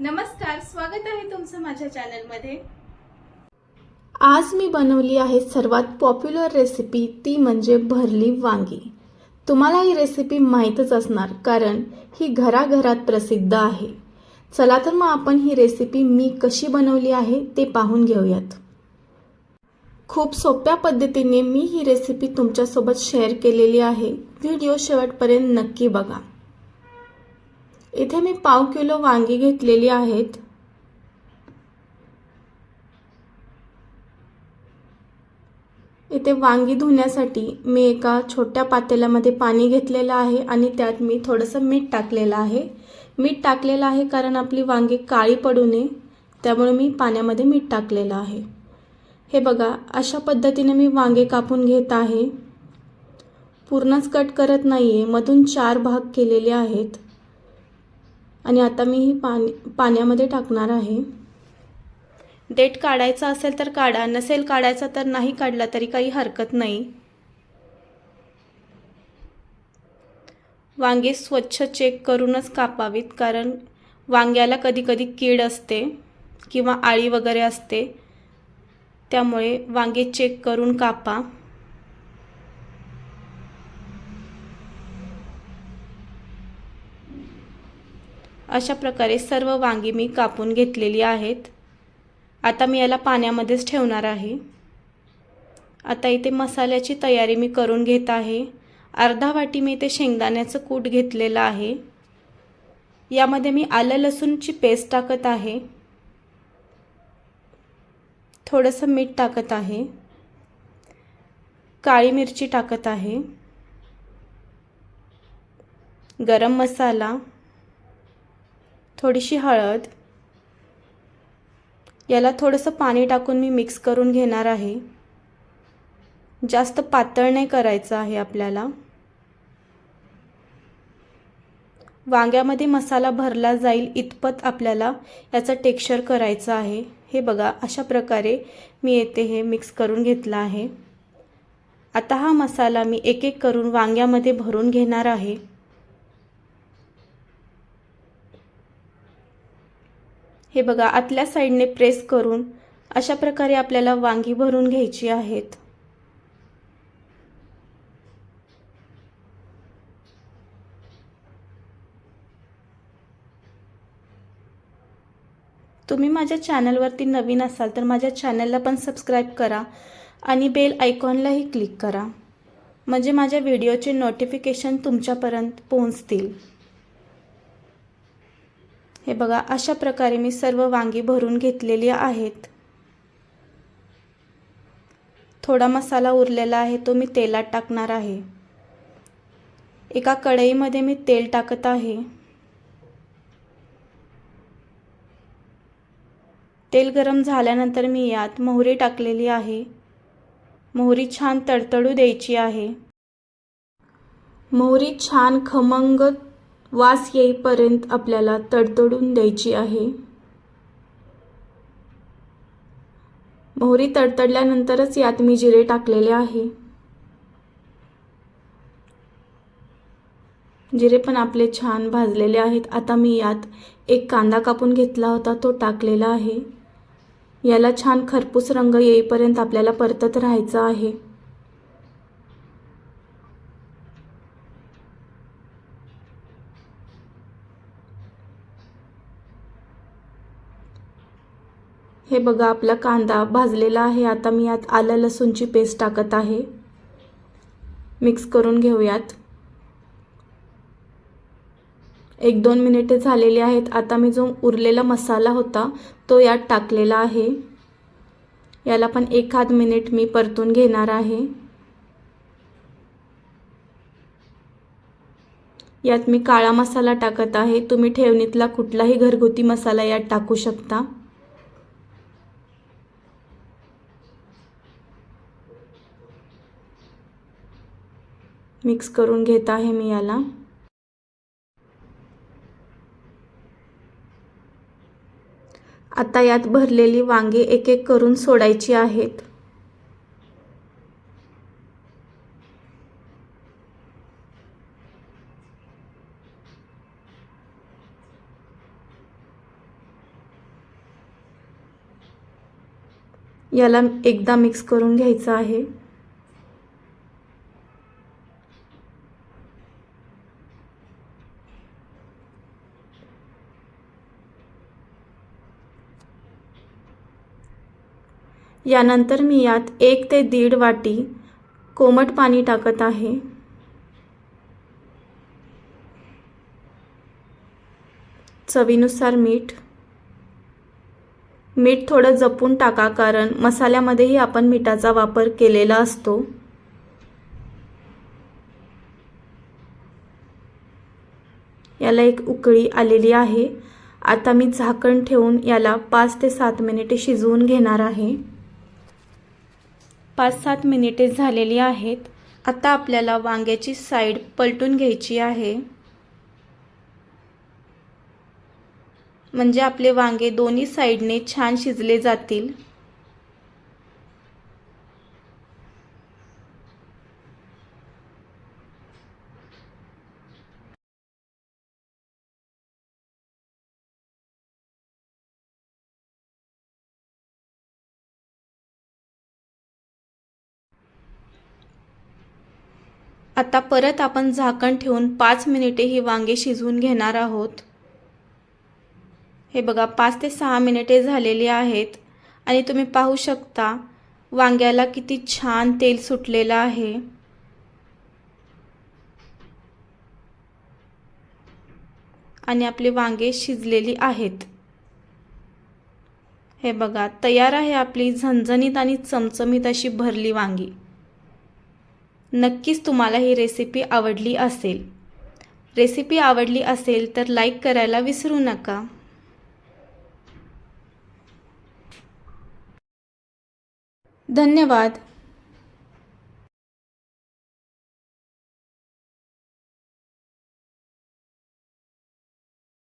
नमस्कार स्वागत आहे तुमचं माझ्या चॅनलमध्ये. आज मी बनवली आहे सर्वात पॉप्युलर रेसिपी ती म्हणजे भरली वांगी. तुम्हाला ही रेसिपी माहीतच असणार कारण ही घराघरात प्रसिद्ध आहे. चला तर मग आपण ही रेसिपी मी कशी बनवली आहे ते पाहून घेऊयात. खूप सोप्या पद्धतीने मी ही रेसिपी तुमच्यासोबत शेअर केलेली आहे. व्हिडिओ शेवटपर्यंत नक्की बघा. इथे मी पाव किलो वांगी घेतलेली आहेत. इथे वांगी धुण्यासाठी मी एका छोट्या पातेल्यामध्ये पाणी घेतलेलं आहे आणि त्यात मी थोडंसं मीठ टाकलेलं आहे. मीठ टाकलेलं आहे कारण आपली वांगी काळी पडू नये त्यामुळे मी पाण्यामध्ये मीठ टाकलेलं आहे. हे बघा अशा पद्धतीने मी वांगे कापून घेत आहे. पूर्णच कट करत नाही आहे मधून चार भाग केलेले आहेत. आणि आता मी ही पाणी पाण्यामध्ये टाकणार आहे. डेट काढायचा असेल तर काढा नसेल काढायचा तर नाही काढला तरी काही हरकत नाही. वांगे स्वच्छ चेक करूनच कापावीत कारण वांग्याला कधीकधी कीड असते किंवा आळी वगैरे असते त्यामुळे वांगे चेक करून कापा. अशा प्रकारे सर्व वांगी मी कापून घेतलेली आहेत. आता मी याला पाण्यामध्येच ठेवणार आहे. आता इथे मसाल्याची तयारी मी करून घेत आहे. अर्धा वाटी मी इथे शेंगदाण्याचं कूट घेतलेलं आहे. यामध्ये मी आलं लसूणची पेस्ट टाकत आहे. थोडंसं मीठ टाकत आहे. काळी मिरची टाकत आहे. गरम मसाला. थोडीशी हळद. याला थोडंसं पाणी टाकून मी मिक्स करून घेणार आहे. जास्त पातळ नाही करायचं आहे आपल्याला. वांग्यामध्ये मसाला भरला जाईल इतपत आपल्याला याचं टेक्स्चर करायचं आहे. हे बघा अशा प्रकारे मी येथे हे मिक्स करून घेतलं आहे. आता हा मसाला मी एक एक करून वांग्यामध्ये भरून घेणार आहे. हे बघा आतल्या साईडने प्रेस करून अशा प्रकारे आपल्याला वांगी भरून घ्यायची आहेत. तुम्ही माझ्या चॅनलवरती नवीन असाल तर माझ्या चॅनलला पण सबस्क्राईब करा आणि बेल आयकॉनलाही क्लिक करा. म्हणजे माझ्या व्हिडिओचे नोटिफिकेशन तुमच्यापर्यंत पोहोचतील. हे बघा अशा प्रकारे मी सर्व वांगी भरून घेतलेली आहेत. थोडा मसाला उरलेला आहे तो मी तेलात टाकणार आहे. एका कढईमध्ये मी तेल टाकत आहे. तेल गरम झाल्यानंतर मी यात मोहरी टाकलेली आहे. मोहरी छान तडतडू द्यायची आहे. मोहरी छान खमंग वास येईपर्यंत आपल्याला तडतडून द्यायची आहे. मोहरी तडतडल्यानंतरच यात मी जिरे टाकलेले आहे. जिरे पण आपले छान भाजलेले आहेत. आता मी यात एक कांदा कापून घेतला होता तो टाकलेला आहे. याला छान खरपूस रंग येईपर्यंत आपल्याला परतत राहायचं आहे. हे बघा आपला कांदा भाजलेला आहे. आता मी यात आलं लसूणची पेस्ट टाकत आहे. मिक्स करून घेऊयात. एक दोन मिनिटे झालेली आहेत. आता मी जो उरलेला मसाला होता तो यात टाकलेला आहे. याला पण एखाद मिनिट मी परतून घेणार आहे. यात मी काळा मसाला टाकत आहे. तुम्ही ठेवणीतला कुठलाही घरगुती मसाला यात टाकू शकता. मिक्स करून घेत आहे मी याला. आता यात भरलेली वांगी एक एक करून सोडायची आहेत. याला एकदा मिक्स करून घ्यायचं आहे. यानंतर मी यात एक ते दीड वाटी कोमट पाणी टाकत आहे. चवीनुसार मीठ. मीठ थोडं जपून टाका कारण मसाल्यामध्येही आपण मिठाचा वापर केलेला असतो. याला एक उकळी आलेली आहे. आता मी झाकण ठेवून याला पाच ते सात मिनिटे शिजवून घेणार आहे. पाच सात मिनिटे झालेली आहेत. आता आपल्याला वांग्याची साईड पलटून घ्यायची आहे. म्हणजे आपले वांगे दोन्ही साईडने छान शिजले जातील. आता परत आपण झाकण ठेवून पाच मिनिटे ही वांगे शिजवून घेणार आहोत. हे बघा पाच ते सहा मिनिटे झालेली आहेत आणि तुम्ही पाहू शकता वांग्याला किती छान तेल सुटलेलं आहे. आणि आपले वांगे शिजलेली आहेत. हे बघा तयार आहे आपली झणझणीत आणि चमचमीत अशी भरली वांगी. नक्कीच तुम्हाला ही रेसिपी आवडली असेल. रेसिपी आवडली असेल तर लाईक करायला विसरू नका. धन्यवाद.